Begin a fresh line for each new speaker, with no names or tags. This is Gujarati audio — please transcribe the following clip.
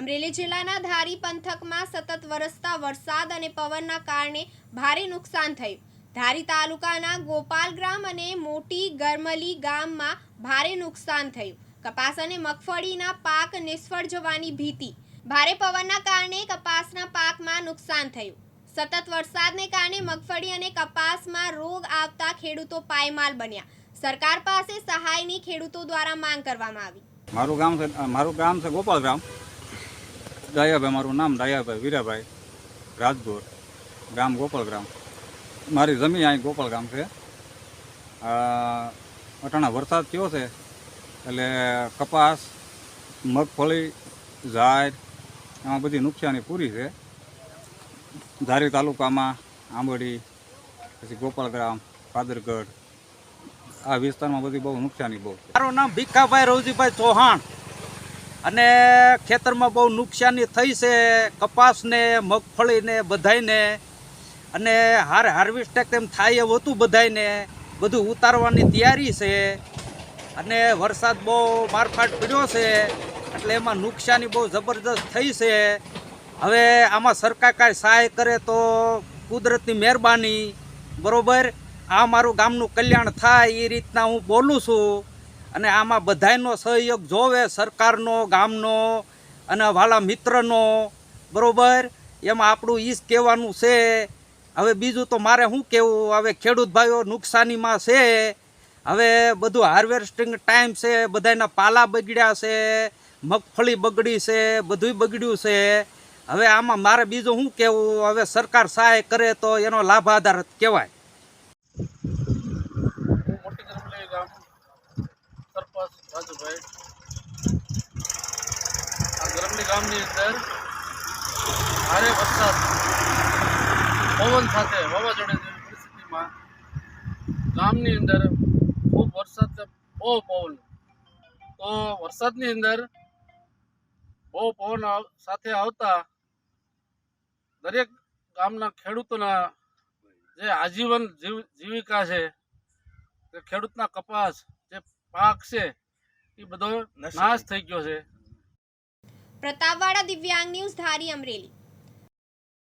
અમરેલી જિલ્લાના ધારી પંથકમાં સતત વરસતા વરસાદ અને પવનના કારણે ભારે નુકસાન થયું. ધારી તાલુકાના ગોપાલ ગ્રામ અને મોટી ગરમલી ગામમાં ભારે નુકસાન થયું. કપાસ અને મગફળીના પાક નિષ્ફળ જવાની ભીતિ. ભારે પવનના કારણે કપાસના પાકમાં નુકસાન થયું. સતત વરસાદને કારણે મગફળી અને કપાસમાં રોગ આવતા ખેડૂતો પાયમાલ બન્યા. સરકાર પાસે સહાયની ખેડૂતો દ્વારા માંગ કરવામાં આવી.
મારું ગામ મારું ગામ છે ગોપાલ ગ્રામ દયાભાઈ મારું નામ દાયાભાઈ વીરાભાઈ રાજગોર ગામ, ગોપાલ ગ્રામ મારી જમીન અહીં ગોપાલ ગામ છે. અટાણા વરસાદ થયો છે એટલે કપાસ, મગફળી, ઝાડ એમાં બધી નુકસાની પૂરી છે. ધારી તાલુકામાં આંબડી, પછી ગોપાલગ્રામ પાદરગઢ, આ વિસ્તારમાં બધી બહુ નુકસાની બહુ
મારું નામ ભીખાભાઈ રવજીભાઈ ચૌહાણ. અને ખેતરમાં બહુ નુકસાની થઈ છે, કપાસને, મગફળીને, બધાયને. અને હાર હાર્વેસ્ટેક તેમ થાય એવું હતું બધાઈને બધું ઉતારવાની તૈયારી છે. અને વરસાદ બહુ મારફાટ પડ્યો છે, એટલે એમાં નુકસાની બહુ જબરદસ્ત થઈ છે. હવે આમાં સરકાર કાંઈ સહાય કરે તો કુદરતની મહેરબાની. બરોબર? આ મારું ગામનું કલ્યાણ થાય એ રીતના હું બોલું છું. અને આમાં બધાયનો સહયોગ જોવે, સરકારનો, ગામનો અને વાલા મિત્રનો. બરાબર? એમાં આપણું ઈ કહેવાનું છે. હવે બીજું તો મારે શું કહેવું? હવે ખેડૂત ભાઈઓ નુકસાનીમાં છે. હવે બધું હાર્વેસ્ટિંગ ટાઈમ છે બધાના પાલા બગડ્યા છે, મગફળી બગડી છે, બધુંય બગડ્યું છે. હવે આમાં મારે બીજું શું કહેવું? હવે સરકાર સહાય કરે તો એનો લાભ આધાર કહેવાય
હું મોટી કરમલી ગામ સરપંચ ભાઈ આ ગરમની ગામની અંદર ભારે વરસાદ પવન સાથે વાવાઝોડાની પરિસ્થિતિમાં ગામની અંદર ખૂબ વરસાદ બહુ પવન તો વરસાદની અંદર બહુ પવન સાથે આવતા દરેક ગામના ખેડૂતોના જે આજીવન જીવ જીવિકા છે ખેડૂતના કપાસ જે પાક છે એ બધો નાશ થઈ ગયો છે.
પ્રતાપવાડા દિવ્યાંગ ન્યૂઝ ધારી અમરેલી.